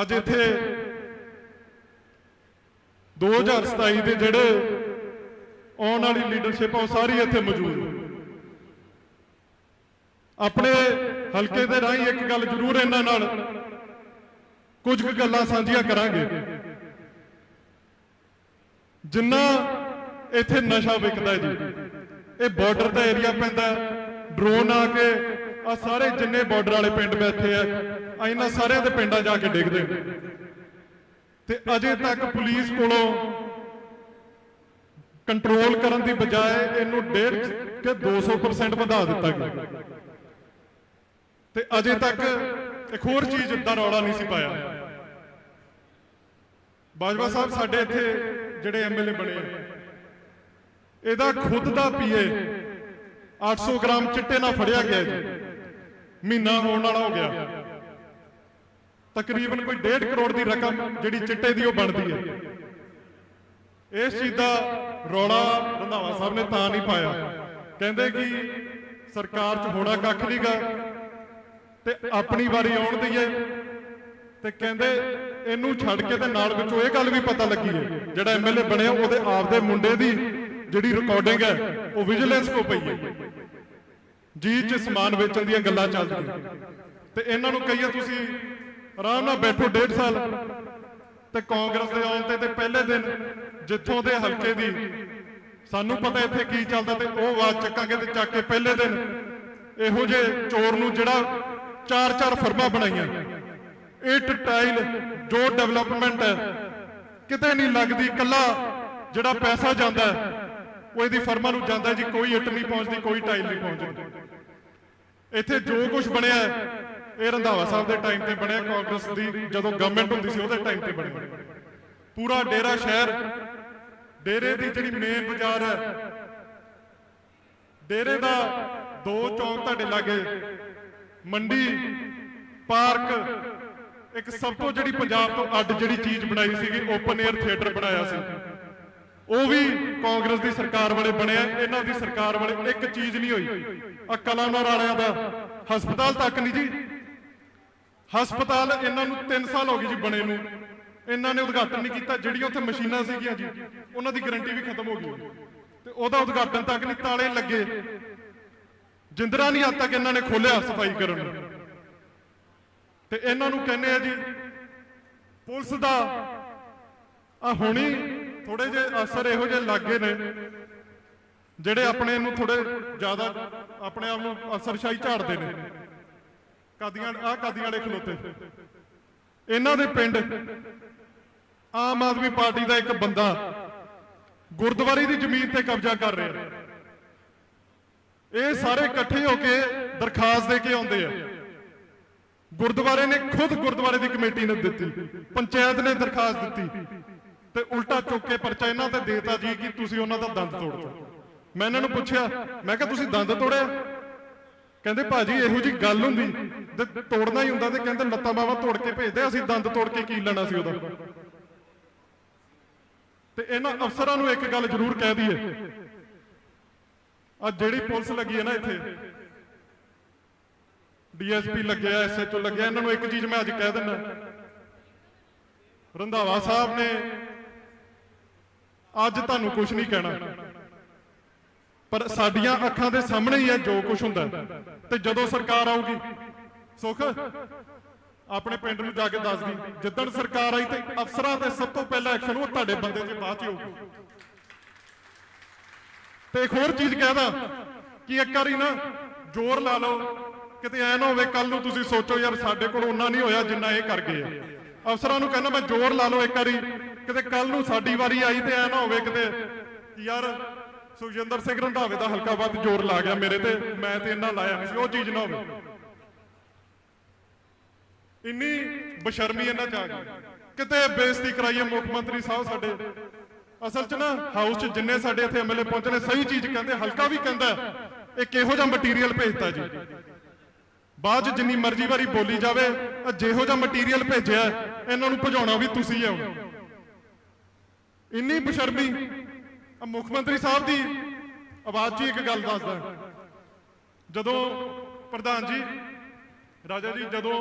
ਅੱਜ ਇੱਥੇ 2027 ਦੇ ਜਿਹੜੇ ਆਉਣ ਵਾਲੀ ਲੀਡਰਸ਼ਿਪ ਆ, ਉਹ ਸਾਰੀ ਇੱਥੇ ਮੌਜੂਦ ਆਪਣੇ ਹਲਕੇ ਦੇ ਰਾਹੀਂ ਇੱਕ ਗੱਲ ਜ਼ਰੂਰ ਇਹਨਾਂ ਨਾਲ ਕੁਝ ਕੁ ਗੱਲਾਂ ਸਾਂਝੀਆਂ ਕਰਾਂਗੇ। ਜਿੰਨਾ ਇੱਥੇ ਨਸ਼ਾ ਵਿਕਦਾ ਜੀ, ਇਹ ਬਾਰਡਰ ਦਾ ਏਰੀਆ ਪੈਂਦਾ ਡਰੋਨ ਆ ਕੇ ਆ ਸਾਰੇ ਜਿੰਨੇ ਬਾਰਡਰ ਵਾਲੇ ਪਿੰਡ ਬੈਠੇ ਆ ਆ ਇਹਨਾਂ ਸਾਰਿਆਂ ਦੇ ਪਿੰਡਾਂ ਜਾ ਕੇ ਡਿੱਗਦੇ ਤੇ ਅਜੇ ਤੱਕ ਪੁਲਿਸ ਕੋਲੋਂ ਕੰਟਰੋਲ ਕਰਨ ਦੀ ਬਜਾਏ ਇਹਨੂੰ 1.5 ਕਿ 200% ਵਧਾ ਦਿੱਤਾ ਗਿਆ। ਤੇ ਅਜੇ ਤੱਕ ਇੱਕ ਹੋਰ ਚੀਜ਼ ਦਾ ਰੌਲਾ ਨਹੀਂ ਸੀ ਪਾਇਆ। ਬਾਜਵਾ ਸਾਹਿਬ ਸਾਡੇ ਇੱਥੇ ਜਿਹੜੇ ਐਮਐਲਏ ਬਣੇ ਇਹਦਾ ਖੁਦ ਦਾ ਪੀਏ 800 ਗ੍ਰਾਮ ਚਿੱਟੇ ਨਾਲ ਫੜਿਆ ਗਿਆ ਜੀ। ਮਹੀਨਾ ਹੋਣ ਵਾਲਾ ਹੋ ਗਿਆ। ਤਕਰੀਬਨ ਕੋਈ 1.5 ਕਰੋੜ ਦੀ ਰਕਮ ਜਿਹੜੀ ਚਿੱਟੇ ਦੀ ਉਹ ਬਣਦੀ ਹੈ। ਇਸ ਚੀਜ਼ ਦਾ ਰੌਲਾ ਰੰਧਾਵਾ ਸਾਹਿਬ ਨੇ ਤਾਂ ਨਹੀਂ ਪਾਇਆ। ਕਹਿੰਦੇ ਕਿ ਸਰਕਾਰ 'ਚ ਹੋਣਾ ਕੱਖ ਨਹੀਂਗਾ ਤੇ ਆਪਣੀ ਵਾਰੀ ਆਉਣ ਦੀ ਤੇ ਕਹਿੰਦੇ ਇਹਨੂੰ ਛੱਡ ਕੇ ਤੇ ਨਾਲ ਵਿੱਚੋਂ ਇਹ ਗੱਲ ਵੀ ਪਤਾ ਲੱਗੀ ਹੈ, ਜਿਹੜਾ ਐਮਐਲਏ ਬਣਿਆ ਉਹਦੇ ਆਪਦੇ ਮੁੰਡੇ ਦੀ ਜਿਹੜੀ ਰਿਕਾਰਡਿੰਗ ਹੈ, ਉਹ ਵਿਜੀਲੈਂਸ ਕੋ ਪਈ ਹੈ। ਜੀ ਚ ਸਮਾਨ ਵੇਚਣ ਦੀਆਂ ਗੱਲਾਂ ਚੱਲਦੀਆਂ ਤੇ ਇਹਨਾਂ ਨੂੰ ਕਹੀਏ ਤੁਸੀਂ ਆਰਾਮ ਨਾਲ ਬੈਠੋ, ਡੇਢ ਸਾਲ। ਤੇ ਕਾਂਗਰਸ ਦੇ ਆਉਣ ਤੇ ਤੇ ਪਹਿਲੇ ਦਿਨ ਜਿੱਥੋਂ ਦੇ ਹਲਕੇ ਦੀ, ਸਾਨੂੰ ਪਤਾ ਇੱਥੇ ਕੀ ਚੱਲਦਾ ਤੇ ਉਹ ਆਵਾਜ਼ ਚੱਕਾਂਗੇ ਤੇ ਚੱਕ ਕੇ ਪਹਿਲੇ ਦਿਨ ਇਹੋ ਜੇ ਚੋਰ ਨੂੰ ਜਿਹੜਾ ਚਾਰ ਚਾਰ ਫਰਮਾਂ ਬਣਾਈਆਂ। ਇਟ, ਟਾਈਲ, ਜੋ ਡਿਵੈਲਪਮੈਂਟ ਹੈ, ਕਿਤੇ ਨਹੀਂ ਲੱਗਦੀ ਕੱਲਾ ਜਿਹੜਾ ਪੈਸਾ ਜਾਂਦਾ ਉਹ ਇਹਦੀ ਫਰਮਾਂ ਨੂੰ ਜਾਂਦਾ ਜੀ, ਕੋਈ ਇੱਟ ਨਹੀਂ ਪਹੁੰਚਦੀ, ਕੋਈ ਟਾਈਲ ਨਹੀਂ ਪਹੁੰਚਦੀ। ਇੱਥੇ ਜੋ ਕੁਝ ਬਣਿਆ ਇਹ ਰੰਧਾਵਾ ਸਾਹਿਬ ਦੇ ਟਾਈਮ ਤੇ ਬਣਿਆ ਕਾਂਗਰਸ ਦੀ, ਜਦੋਂ ਗਵਰਨਮੈਂਟ ਹੁੰਦੀ ਸੀ, ਉਹਦੇ ਟਾਈਮ ਤੇ ਬਣਿਆ। ਪੂਰਾ ਡੇਰਾ ਸ਼ਹਿਰ, ਡੇਰੇ ਦੀ ਜਿਹੜੀ ਮੇਨ ਬਾਜ਼ਾਰ ਹੈ, ਡੇਰੇ ਦਾ ਦੋ ਚੌਂਕ ਤੁਹਾਡੇ ਲਾਗੇ, ਮੰਡੀ, ਪਾਰਕ, ਇੱਕ ਸਭ ਤੋਂ ਜਿਹੜੀ ਪੰਜਾਬ ਤੋਂ ਅੱਡ ਜਿਹੜੀ ਚੀਜ਼ ਬਣਾਈ ਸੀਗੀ ਓਪਨ 에ਅਰ ਥੀਏਟਰ ਬਣਾਇਆ ਸੀ। ਉਹ ਵੀ ਕਾਂਗਰਸ ਦੀ ਸਰਕਾਰ ਵਾਲੇ ਬਣਿਆ, ਇਹਨਾਂ ਦੀ ਸਰਕਾਰ ਵਾਲੇ ਇੱਕ ਚੀਜ਼ ਨਹੀਂ ਹੋਈ। ਆ ਕਲਾਨੌਰ ਵਾਲਿਆਂ ਦਾ, ਹਸਪਤਾਲ ਤੱਕ ਨਹੀਂ ਜੀ। ਹਸਪਤਾਲ ਇਹਨਾਂ ਨੂੰ 3 ਸਾਲ ਹੋ ਗਏ ਜੀ ਬਣੇ ਨੂੰ। ਇਹਨਾਂ ਨੇ ਉਦਘਾਟਨ ਨਹੀਂ ਕੀਤਾ, ਜਿਹੜੀਆਂ ਉੱਥੇ ਮਸ਼ੀਨਾਂ ਸੀਗੀਆਂ ਜੀ, ਉਹਨਾਂ ਦੀ ਗਾਰੰਟੀ ਵੀ ਖਤਮ ਹੋ ਗਈ। ਤੇ ਉਹਦਾ ਉਦਘਾਟਨ ਤੱਕ ਨਹੀਂ, ਤਾਲੇ ਲੱਗੇ। ਜਿੰਦਰਾ ਨਹੀਂ ਹੱਦ ਤੱਕ ਇਹਨਾਂ ਨੇ ਖੋਲਿਆ ਸਫ਼ਾਈ ਕਰਨ ਨੂੰ। ਤੇ ਇਹਨਾਂ ਨੂੰ ਕਹਿੰਦੇ ਆ ਜੀ, ਪੁਲਿਸ ਦਾ ਆ ਹੁਣੀ ਥੋੜੇ ਜਿਹੇ ਅਸਰ ਇਹੋ ਜਿਹੇ ਲੱਗੇ ਨੇ, ਜਿਹੜੇ ਆਪਣੇ ਨੂੰ ਥੋੜੇ ਜ਼ਿਆਦਾ ਆਪਣੇ ਆਪ ਨੂੰ ਅਸਰਸ਼ਾਹੀ ਝਾੜਦੇ ਨੇ। ਕਾਦੀਆਂ ਆ ਕਾਦੀਆਂ ਵਾਲੇ ਖਲੋਤੇ। ਇਹਨਾਂ ਦੇ ਪਿੰਡ, ਆਮ ਆਦਮੀ ਪਾਰਟੀ ਦਾ ਇੱਕ ਬੰਦਾ ਗੁਰਦੁਆਰੇ ਦੀ ਜ਼ਮੀਨ ਤੇ ਕਬਜ਼ਾ ਕਰ ਰਿਹਾ। ਇਹ ਸਾਰੇ ਇਕੱਠੇ ਹੋ ਕੇ ਦਰਖਾਸਤ ਦੇ ਕੇ ਆਉਂਦੇ ਆ। ਗੁਰਦੁਆਰੇ ਨੇ ਖੁਦ ਗੁਰਦੁਆਰੇ ਦੀ ਕਮੇਟੀ ਨੇ ਦਿੱਤੀ, ਪੰਚਾਇਤ ਨੇ ਦਰਖਾਸਤ ਦਿੱਤੀ ਤੇ ਉਲਟਾ ਚੁੱਕ ਕੇ ਪਰਚਾ ਇਹਨਾਂ ਤੇ ਦੇਤਾ ਜੀ ਕਿ ਤੁਸੀਂ ਉਹਨਾਂ ਦਾ ਦੰਦ ਤੋੜਤਾ ਮੈਂ ਇਹਨਾਂ ਨੂੰ ਪੁੱਛਿਆ, ਮੈਂ ਕਿਹਾ, ਤੁਸੀਂ ਦੰਦ ਤੋੜਿਆ? ਕਹਿੰਦੇ, ਭਾਜੀ, ਇਹੋ ਜੀ ਗੱਲ ਹੁੰਦੀ ਤੋੜਨਾ ਹੀ ਹੁੰਦਾ ਤੇ ਕਹਿੰਦੇ ਲੱਤਾਂ ਬਾਵਾ ਤੋੜ ਕੇ ਭੇਜਦੇ, ਅਸੀਂ ਦੰਦ ਤੋੜ ਕੇ ਕੀ ਲੈਣਾ ਸੀ ਉਹਦਾ? ਤੇ ਇਹਨਾਂ ਅਫਸਰਾਂ ਨੂੰ ਇੱਕ ਗੱਲ ਜ਼ਰੂਰ ਕਹਿ ਦਈਏ। ਆ ਜਿਹੜੀ ਪੁਲਿਸ ਲੱਗੀ ਹੈ ਨਾ ਇੱਥੇ, ਡੀਐਸਪੀ ਲੱਗਿਆ, ਐਸਐਚਓ ਲੱਗਿਆ, ਇਹਨਾਂ ਨੂੰ ਇੱਕ ਚੀਜ਼ ਮੈਂ ਅੱਜ ਕਹਿ ਦਿੰਦਾ। ਰੰਧਾਵਾ ਸਾਹਿਬ ਨੇ ਅੱਜ ਤੁਹਾਨੂੰ ਕੁਝ ਨਹੀਂ ਕਹਿਣਾ। ਪਰ ਸਾਡੀਆਂ ਅੱਖਾਂ ਦੇ ਸਾਹਮਣੇ ਹੀ ਹੈ ਜੋ ਕੁਝ ਹੁੰਦਾ ਤੇ ਜਦੋਂ ਸਰਕਾਰ ਆਊਗੀ ਸੁਖ? ਆਪਣੇ ਪਿੰਡ ਨੂੰ ਜਾ ਕੇ ਦੱਸ ਦੀ। ਜਿੱਦਣ ਸਰਕਾਰ ਆਈ ਤੇ ਅਫਸਰਾਂ ਤੇ ਸਭ ਤੋਂ ਪਹਿਲਾ ਐਕਸ਼ਨ ਉਹ ਤੁਹਾਡੇ ਬੰਦੇ 'ਚ ਬਾਅਦ 'ਚ ਹੋਊਗੀ। ਤੇ ਇੱਕ ਹੋਰ ਚੀਜ਼ ਕਹਿਦਾ ਕਿ ਇੱਕ ਵਾਰੀ ਨਾ ਜ਼ੋਰ ਲਾ ਲਓ। ਕਿਤੇ ਐ ਨਾ ਹੋਵੇ ਕੱਲ ਨੂੰ ਤੁਸੀਂ ਸੋਚੋ ਯਾਰ ਸਾਡੇ ਕੋਲ ਉਹਨਾਂ ਨਹੀਂ ਹੋਇਆ ਜਿੰਨਾ ਇਹ ਕਰ ਗਏ ਆ। ਅਫਸਰਾਂ ਨੂੰ ਕਹਿੰਦਾ ਮੈਂ ਜ਼ੋਰ ਲਾ ਲਓ ਇੱਕ ਵਾਰੀ। ਕਿਤੇ ਕੱਲ ਨੂੰ ਸਾਡੀ ਵਾਰੀ ਆਈ ਤੇ ਐ ਨਾ ਹੋਵੇ ਕਿਤੇ ਯਾਰ ਸੁਖਜਿੰਦਰ ਸਿੰਘ ਰੰਧਾਵੇ ਦਾ ਹਲਕਾ ਵੱਧ ਜ਼ੋਰ ਲਾ ਗਿਆ ਮੇਰੇ ਤੇ। ਮੈਂ ਤੇ ਇੰਨਾ ਲਾਇਆ ਨਹੀਂ ਸੀ, ਉਹ ਚੀਜ਼ ਨਾ ਹੋਵੇ। ਇੰਨੀ ਬਸ਼ਰਮੀ ਇਹਨਾਂ ਚ ਆ ਗਈ। ਕਿਤੇ ਬੇਇੱਜ਼ਤੀ ਕਰਾਈਏ ਮੁੱਖ ਮੰਤਰੀ ਸਾਹਿਬ ਸਾਡੇ। ਅਸਲ 'ਚ ਨਾ ਹਾਊਸ 'ਚ ਜਿੰਨੇ ਸਾਡੇ ਇੱਥੇ ਐਮਐਲਏ ਪਹੁੰਚੇ ਨੇ, ਸਹੀ ਚੀਜ਼ ਕਹਿੰਦੇ, ਹਲਕਾ ਵੀ ਕਹਿੰਦਾ ਇਹ ਕਿਹੋ ਜਿਹਾ ਮਟੀਰੀਅਲ ਭੇਜਤਾ ਜੀ? ਬਾਅਦ 'ਚ ਜਿੰਨੀ ਮਰਜ਼ੀ ਵਾਰੀ ਬੋਲੀ ਜਾਵੇ ਆਹ ਜਿਹੋ ਜਿਹਾ ਮਟੀਰੀਅਲ ਭੇਜਿਆ ਇਹਨਾਂ ਨੂੰ ਭਜਾਉਣਾ ਵੀ ਤੁਸੀਂ ਹੋ ਇੰਨੀ ਬਸ਼ਰਮੀ ਆ ਮੁੱਖ ਮੰਤਰੀ ਸਾਹਿਬ ਦੀ ਆਵਾਜ਼ 'ਚ ਹੀ ਇੱਕ ਗੱਲ ਦੱਸਦਾ। ਜਦੋਂ ਪ੍ਰਧਾਨ ਜੀ, ਰਾਜਾ ਜੀ ਜਦੋਂ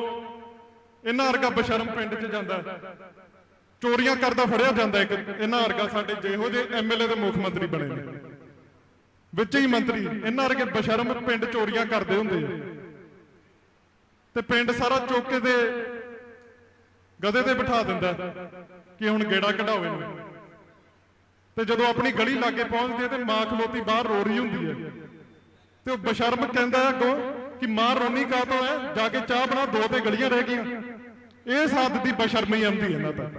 ਇਹਨਾਂ ਵਰਗਾ ਬਸ਼ਰਮ ਪਿੰਡ 'ਚ ਜਾਂਦਾ ਚੋਰੀਆਂ ਕਰਦਾ ਫੜਿਆ ਜਾਂਦਾ ਇੱਕ। ਇਹਨਾਂ ਵਰਗਾ ਸਾਡੇ ਜਿਹੋ ਜਿਹੇ ਐਮਐਲਏ ਦੇ ਮੁੱਖ ਮੰਤਰੀ ਬਣੇ ਨੇ। ਵਿੱਚ ਹੀ ਮੰਤਰੀ, ਇਹਨਾਂ ਵਰਗੇ ਬਸ਼ਰਮ ਪਿੰਡ ਚੋਰੀਆਂ ਕਰਦੇ ਹੁੰਦੇ ਆ। ਤੇ ਪਿੰਡ ਸਾਰਾ ਚੁੱਕ ਕੇ ਤੇ ਗਧੇ ਤੇ ਬਿਠਾ ਦਿੰਦਾ ਕਿ ਹੁਣ ਗੇੜਾ ਕਢਾਓ ਇਹਨੂੰ। ਤੇ ਜਦੋਂ ਆਪਣੀ ਗਲੀ ਲਾਗੇ ਪਹੁੰਚਦੇ ਤੇ ਮਾਂ ਖਲੋਤੀ ਬਾਹਰ ਰੋ ਰਹੀ ਹੁੰਦੀ ਹੈ। ਤੇ ਉਹ ਬਸ਼ਰਮ ਕਹਿੰਦਾ ਹੈ, ਅੱਗੋਂ ਕਿ ਮਾਂ ਰੋਣੀ ਕਾਤੋਂ ਹੈ? ਜਾ ਕੇ ਚਾਹ ਬਣਾ, ਦੋ ਤੇ ਗਲੀਆਂ ਰਹਿ ਗਈਆਂ। ਇਹ ਸਾਦ ਦੀ ਬਸ਼ਰਮੀ ਆਉਂਦੀ ਇਹਨਾਂ ਤਾਂ।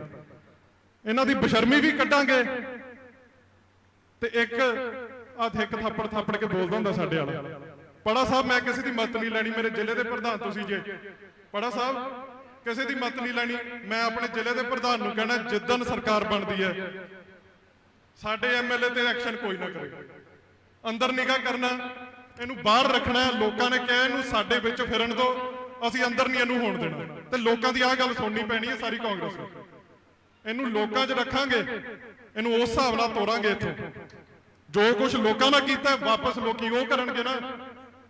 ਇਹਨਾਂ ਦੀ ਬਸ਼ਰਮੀ ਵੀ ਕੱਢਾਂਗੇ। ਤੇ ਇੱਕ ਹੱਥ ਇੱਕ ਥੱਪੜ ਥੱਪੜ ਕੇ ਬੋਲਦਾ ਹੁੰਦਾ ਸਾਡੇ ਵਾਲਾ। ਪੜਾ ਸਾਹਿਬ, ਮੈਂ ਕਿਸੇ ਦੀ ਮਤ ਨਹੀਂ ਲੈਣੀ, ਮੇਰੇ ਜ਼ਿਲ੍ਹੇ ਦੇ ਪ੍ਰਧਾਨ ਤੁਸੀਂ ਜੇ। ਪੜਾ ਸਾਹਿਬ, ਕਿਸੇ ਦੀ ਮਤ ਨਹੀਂ ਲੈਣੀ, ਮੈਂ ਆਪਣੇ ਜ਼ਿਲ੍ਹੇ ਦੇ ਪ੍ਰਧਾਨ ਨੂੰ ਕਹਿਣਾ ਜਿੱਦਨ ਸਰਕਾਰ ਬਣਦੀ ਹੈ, ਸਾਡੇ ਐਮਐਲਏ ਤੇ ਐਕਸ਼ਨ ਕੋਈ ਨਾ ਕਰੇ। ਅੰਦਰ ਨਿਗਾਹ ਕਰਨਾ ਇਹਨੂੰ ਬਾਹਰ ਰੱਖਣਾ ਹੈ। ਲੋਕਾਂ ਨੇ ਕਿਹਾ ਇਹਨੂੰ ਸਾਡੇ ਵਿੱਚ ਫਿਰਨ ਦਿਓ। ਅਸੀਂ ਅੰਦਰ ਨਹੀਂ ਇਹਨੂੰ ਹੋਣ ਦੇਣਾ। ਤੇ ਲੋਕਾਂ ਦੀ ਆਹ ਗੱਲ ਸੁਣਨੀ ਪੈਣੀ ਹੈ ਸਾਰੀ ਕਾਂਗਰਸ ਨੂੰ। ਇਹਨੂੰ ਲੋਕਾਂ 'ਚ ਰੱਖਾਂਗੇ। ਇਹਨੂੰ ਉਸ ਹਿਸਾਬ ਨਾਲ ਤੋਰਾਂਗੇ ਇੱਥੋਂ। ਜੋ ਕੁਝ ਲੋਕਾਂ ਨਾਲ ਕੀਤਾ ਵਾਪਸ ਲੋਕੀ ਉਹ ਕਰਨਗੇ ਨਾ।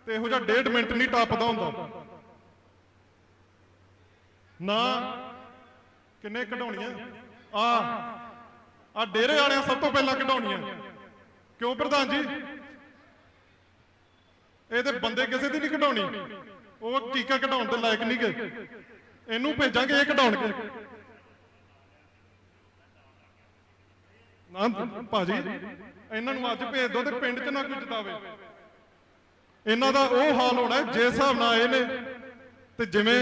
ਤੇ ਇਹੋ ਜਿਹਾ ਡੇਢ ਮਿੰਟ ਨਹੀਂ ਟੱਪਦਾ ਹੁੰਦਾ। ਨਾ, ਕਿੰਨੇ ਕਢਾਉਣੀਆਂ? ਆ ਆ ਡੇਰੇ ਵਾਲਿਆਂ ਸਭ ਤੋਂ ਪਹਿਲਾਂ ਕਢਾਉਣੀਆਂ। ਕਿਉਂ ਪ੍ਰਧਾਨ ਜੀ? ਇਹ ਤੇ ਬੰਦੇ ਕਿਸੇ ਦੀ ਨਹੀਂ ਕਢਾਉਣੀ। ਉਹ ਟੀਕਾ ਕਢਾਉਣ ਦੇ ਲਾਇਕ ਨਹੀਂ ਗਏ ਇਹਨੂੰ ਭੇਜਾਂਗੇ ਇਹ ਕਢਾਉਣਗੇ ਨਾ ਭਾਜੀ ਇਹਨਾਂ ਨੂੰ ਅੱਜ ਭੇਜ ਦੋ ਤੇ ਪਿੰਡ 'ਚ ਨਾ ਕੋਈ ਜਿਤਾਵੇ। ਇਹਨਾਂ ਦਾ ਉਹ ਹਾਲ ਹੋਣਾ ਹੈ, ਜਿਸ ਹਿਸਾਬ ਨਾਲ ਆਏ ਨੇ ਤੇ ਜਿਵੇਂ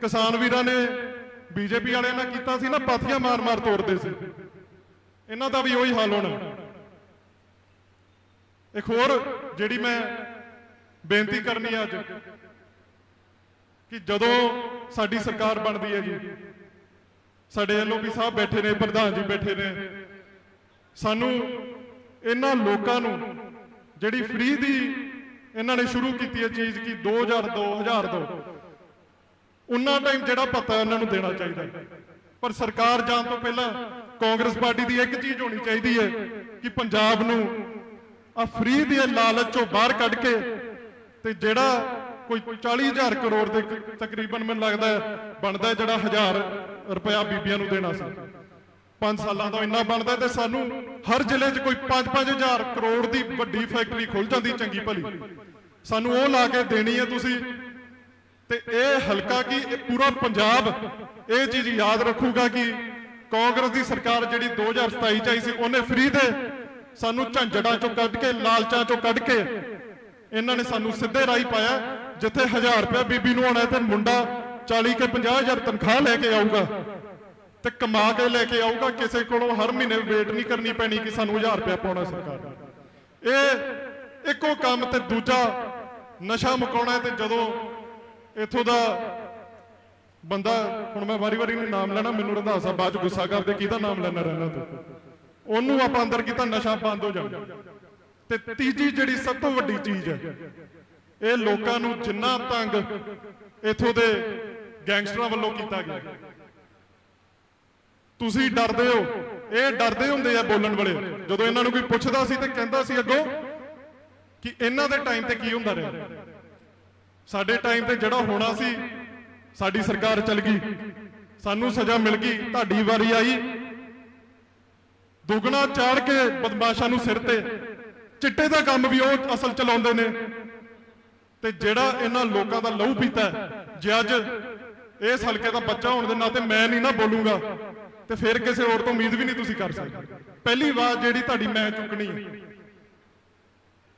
ਕਿਸਾਨ ਵੀਰਾਂ ਨੇ ਬੀਜੇਪੀ ਵਾਲਿਆਂ ਨਾਲ ਕੀਤਾ ਸੀ ਨਾ ਪਾਥੀਆਂ ਮਾਰ-ਮਾਰ ਤੋੜਦੇ ਸੀ। ਇਹਨਾਂ ਦਾ ਵੀ ਉਹੀ ਹਾਲ ਹੋਣਾ। ਇੱਕ ਹੋਰ ਜਿਹੜੀ ਮੈਂ ਬੇਨਤੀ ਕਰਨੀ ਹੈ ਅੱਜ ਕਿ ਜਦੋਂ ਸਾਡੀ ਸਰਕਾਰ ਬਣਦੀ ਹੈ ਜੀ ਸਾਡੇ ਐਲਓਪੀ ਸਾਹਿਬ ਬੈਠੇ ਨੇ, ਪ੍ਰਧਾਨ ਜੀ ਬੈਠੇ ਨੇ, ਸਾਨੂੰ ਇਹਨਾਂ ਲੋਕਾਂ ਨੂੰ ਜਿਹੜੀ ਫ੍ਰੀ ਦੀ ਇਹਨਾਂ ਨੇ ਸ਼ੁਰੂ ਕੀਤੀ ਹੈ ਚੀਜ਼ ਕਿ 2000 2000 ਦੋ ਉਹਨਾਂ ਟਾਈਮ ਜਿਹੜਾ ਪਤਾ ਇਹਨਾਂ ਨੂੰ ਦੇਣਾ ਚਾਹੀਦਾ ਪਰ ਸਰਕਾਰ ਜਾਣ ਤੋਂ ਪਹਿਲਾਂ ਕਾਂਗਰਸ ਪਾਰਟੀ ਦੀ ਇੱਕ ਚੀਜ਼ ਹੋਣੀ ਚਾਹੀਦੀ ਹੈ ਕਿ ਪੰਜਾਬ ਨੂੰ ਆ ਫ੍ਰੀ ਦੇ ਲਾਲਚ ਚੋਂ ਬਾਹਰ ਕੱਢ ਕੇ ਤੇ ਜਿਹੜਾ ਕੋਈ 40000 ਕਰੋੜ ਦੇ ਤਕਰੀਬਨ ਮੈਨੂੰ ਲੱਗਦਾ ਬਣਦਾ ਜਿਹੜਾ 1000 ਰੁਪਇਆ ਬੀਬੀਆਂ ਨੂੰ ਦੇਣਾ ਸੀ। 5 ਸਾਲਾਂ ਦਾ ਇੰਨਾ ਬਣਦਾ ਤੇ ਸਾਨੂੰ ਹਰ ਜ਼ਿਲ੍ਹੇ 'ਚ ਕੋਈ 5-5000 ਕਰੋੜ ਦੀ ਵੱਡੀ ਫੈਕਟਰੀ ਖੁੱਲ ਜਾਂਦੀ ਚੰਗੀ ਭਲੀ। ਸਾਨੂੰ ਉਹ ਲਾ ਕੇ ਦੇਣੀ ਹੈ ਤੁਸੀਂ। ਤੇ ਇਹ ਹਲਕਾ ਕੀ, ਇਹ ਪੂਰਾ ਪੰਜਾਬ ਇਹ ਚੀਜ਼ ਯਾਦ ਰੱਖੂਗਾ ਕਿ ਕਾਂਗਰਸ ਦੀ ਸਰਕਾਰ ਜਿਹੜੀ 2027 ਚ ਆਈ ਸੀ, ਉਹਨੇ ਫ੍ਰੀ ਦੇ ਸਾਨੂੰ ਝੰਜੜਾਂ ਚੋਂ ਕੱਢ ਕੇ, ਲਾਲਚਾਂ ਚੋਂ ਕੱਢ ਕੇ ਇਹਨਾਂ ਨੇ ਸਾਨੂੰ ਸਿੱਧੇ ਰਾਹ ਪਾਇਆ, ਜਿੱਥੇ 1000 ਰੁਪਏ ਬੀਬੀ ਨੂੰ ਆਉਣਾ ਤੇ ਮੁੰਡਾ 40 ਕੇ 50000 ਤਨਖਾਹ ਲੈ ਕੇ ਆਊਗਾ ਤੇ ਕਮਾ ਕੇ ਲੈ ਕੇ ਆਊਗਾ, ਕਿਸੇ ਕੋਲੋਂ ਹਰ ਮਹੀਨੇ ਵੇਟ ਨਹੀਂ ਕਰਨੀ ਪੈਣੀ ਕਿ ਸਾਨੂੰ 1000 ਰੁਪਏ ਪਾਉਣਾ ਸਰਕਾਰ ਨੇ। ਇਹ ਇੱਕੋ ਕੰਮ ਤੇ ਦੂਜਾ ਨਸ਼ਾ ਮੁਕਾਉਣਾ ਤੇ ਜਦੋਂ ਇਥੋਂ ਦਾ ਬੰਦਾ, ਹੁਣ ਮੈਂ ਵਾਰੀ-ਵਾਰੀ ਨਹੀਂ ਨਾਮ ਲੈਣਾ, ਮੈਨੂੰ ਰੰਧਾਵਾ ਸਾਹਿਬ ਬਾਅਦ ਚ ਗੁੱਸਾ ਕਰਦੇ, ਕਿਹਦਾ ਨਾਮ ਲੈਣਾ ਰਹਿਣਾ ਤੂੰ? ਉਹਨੂੰ ਆਪਾਂ ਅੰਦਰ ਕੀਤਾ, ਨਸ਼ਾ ਬੰਦ ਹੋ ਜਾਣਾ। ਤੇ ਤੀਜੀ ਜਿਹੜੀ ਸਭ ਤੋਂ ਵੱਡੀ ਚੀਜ਼ ਹੈ, ਇਹ ਲੋਕਾਂ ਨੂੰ ਜਿੰਨਾ ਤੰਗ ਇਥੋਂ ਦੇ ਗੈਂਗਸਟਰਾਂ ਵੱਲੋਂ ਕੀਤਾ ਗਿਆ। ਤੁਸੀਂ ਡਰਦੇ ਹੋ, ਇਹ ਡਰਦੇ ਹੁੰਦੇ ਆ ਬੋਲਣ ਵਾਲੇ। ਜਦੋਂ ਇਹਨਾਂ ਨੂੰ ਕੋਈ ਪੁੱਛਦਾ ਸੀ ਤੇ ਕਹਿੰਦਾ ਸੀ ਅੱਗੋਂ ਕਿ ਇਹਨਾਂ ਦੇ ਟਾਈਮ ਤੇ ਕੀ ਹੁੰਦਾ ਰਿਹਾ। ਸਾਡੇ ਟਾਈਮ ਤੇ ਜਿਹੜਾ ਹੋਣਾ ਸੀ, ਸਾਡੀ ਸਰਕਾਰ ਚੱਲ ਗਈ। ਸਾਨੂੰ ਸਜ਼ਾ ਮਿਲ ਗਈ, ਤੁਹਾਡੀ ਵਾਰੀ ਆਈ। ਦੁਗਣਾ ਚਾੜ ਕੇ ਬਦਮਾਸ਼ਾਂ ਨੂੰ ਸਿਰ ਤੇ ਚਿੱਟੇ ਦਾ ਕੰਮ ਵੀ ਉਹ ਅਸਲ ਚਲਾਉਂਦੇ ਨੇ। ਤੇ ਜਿਹੜਾ ਇਹਨਾਂ ਲੋਕਾਂ ਦਾ ਲਹੂ ਪੀਤਾ ਜੇ ਅੱਜ ਇਸ ਹਲਕੇ ਦਾ ਬੱਚਾ ਹੋਣ ਦੇ ਨਾਤੇ ਮੈਂ ਨਹੀਂ ਨਾ ਬੋਲੂੰਗਾ, ਤੇ ਫਿਰ ਕਿਸੇ ਹੋਰ ਤੋਂ ਉਮੀਦ ਵੀ ਨਹੀਂ ਤੁਸੀਂ ਕਰ ਸਕਦੇ। ਪਹਿਲੀ ਵਾਰ ਜਿਹੜੀ ਤੁਹਾਡੀ ਮੈਂ ਚੁੱਕਣੀ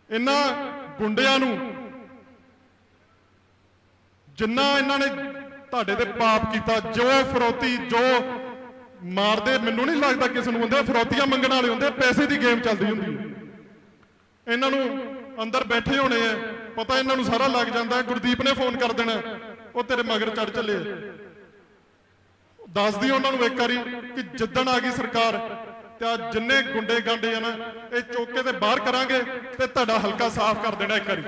ਇਹਨਾਂ ਗੁੰਡਿਆਂ ਨੂੰ ਜਿੰਨਾ ਇਹਨਾਂ ਨੇ ਤੁਹਾਡੇ ਤੇ ਪਾਪ ਕੀਤਾ, ਜੋ ਫਰੋਤੀ, ਜੋ ਮਾਰਦੇ, ਮੈਨੂੰ ਨਹੀਂ ਲੱਗਦਾ ਕਿਸੇ ਨੂੰ ਹੁੰਦੇ, ਫਰੋਤੀਆਂ ਮੰਗਣ ਵਾਲੇ ਹੁੰਦੇ, ਪੈਸੇ ਦੀ ਗੇਮ ਚੱਲਦੀ ਹੁੰਦੀ ਹੈ। ਇਹਨਾਂ ਨੂੰ ਅੰਦਰ ਬੈਠੇ ਹੋਣੇ ਆ। ਪਤਾ ਇਹਨਾਂ ਨੂੰ ਸਾਰਾ ਲੱਗ ਜਾਂਦਾ। ਗੁਰਦੀਪ ਨੇ ਫੋਨ ਕਰ ਦੇਣਾ। ਉਹ ਤੇਰੇ ਮਗਰ ਚੜ ਚੱਲੇ ਦੱਸਦੀ ਉਹਨਾਂ ਨੂੰ ਇੱਕ ਵਾਰੀ ਕਿ ਜਿੱਦਣ ਆ ਗਈ ਸਰਕਾਰ ਤੇ ਆ ਜਿੰਨੇ ਗੁੰਡੇ ਗਾਂਡੇ ਆ ਨਾ, ਇਹ ਚੌਕੇ ਤੇ ਬਾਹਰ ਕਰਾਂਗੇ ਤੇ ਤੁਹਾਡਾ ਹਲਕਾ ਸਾਫ਼ ਕਰ ਦੇਣਾ ਇੱਕ ਵਾਰੀ।